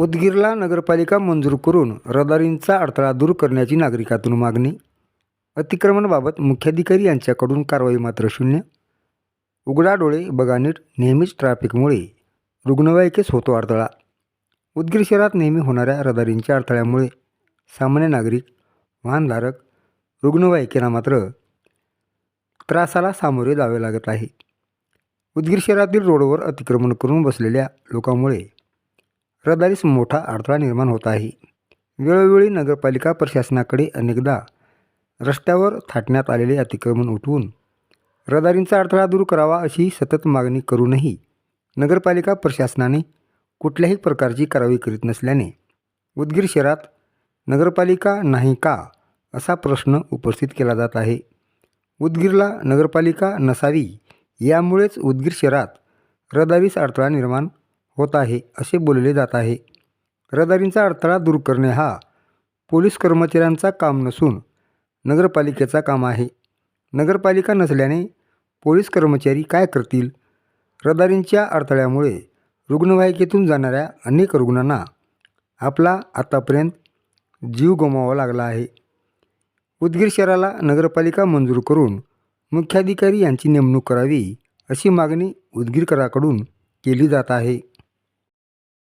उदगीरला नगरपालिका मंजूर करून रहदारींचा अडथळा दूर करण्याची नागरिकातून मागणी. अतिक्रमणाबाबत मुख्याधिकारी यांच्याकडून कारवाई मात्र शून्य. उघडा डोळे बघा नीट. नेहमीच ट्रॅफिकमुळे रुग्णवाहिकेस होतो अडथळा. उदगीर शहरात नेहमी होणाऱ्या रहदारींच्या अडथळ्यामुळे सामान्य नागरिक वाहनधारक रुग्णवाहिकेला मात्र त्रासाला सामोरे जावे लागत आहे. उदगीर शहरातील रोडवर अतिक्रमण करून बसलेल्या लोकांमुळे रहदारीस मोठा अडथळा निर्माण होत आहे. वेळोवेळी नगरपालिका प्रशासनाकडे अनेकदा रस्त्यावर थाटण्यात आलेले अतिक्रमण उठवून रहदारींचा अडथळा दूर करावा अशी सतत मागणी करूनही नगरपालिका प्रशासनाने कुठल्याही प्रकारची कारवाई करीत नसल्याने उदगीर शहरात नगरपालिका नाही का असा प्रश्न उपस्थित केला जात आहे. उदगीरला नगरपालिका नसावी यामुळेच उदगीर शहरात रहदारीस अडथळा निर्माण होत आहे असे बोलले जात आहे. रहदारींचा अडथळा दूर करणे हा पोलीस कर्मचाऱ्यांचा काम नसून नगरपालिकेचा काम आहे. नगरपालिका नसल्याने पोलीस कर्मचारी काय करतील? रहदारींच्या अडथळ्यामुळे रुग्णवाहिकेतून जाणाऱ्या अनेक रुग्णांना आपला आतापर्यंत जीव गमवावा लागला आहे. उदगीर शहराला नगरपालिका मंजूर करून मुख्याधिकारी यांची नेमणूक करावी अशी मागणी उदगीरकराकडून केली जात आहे.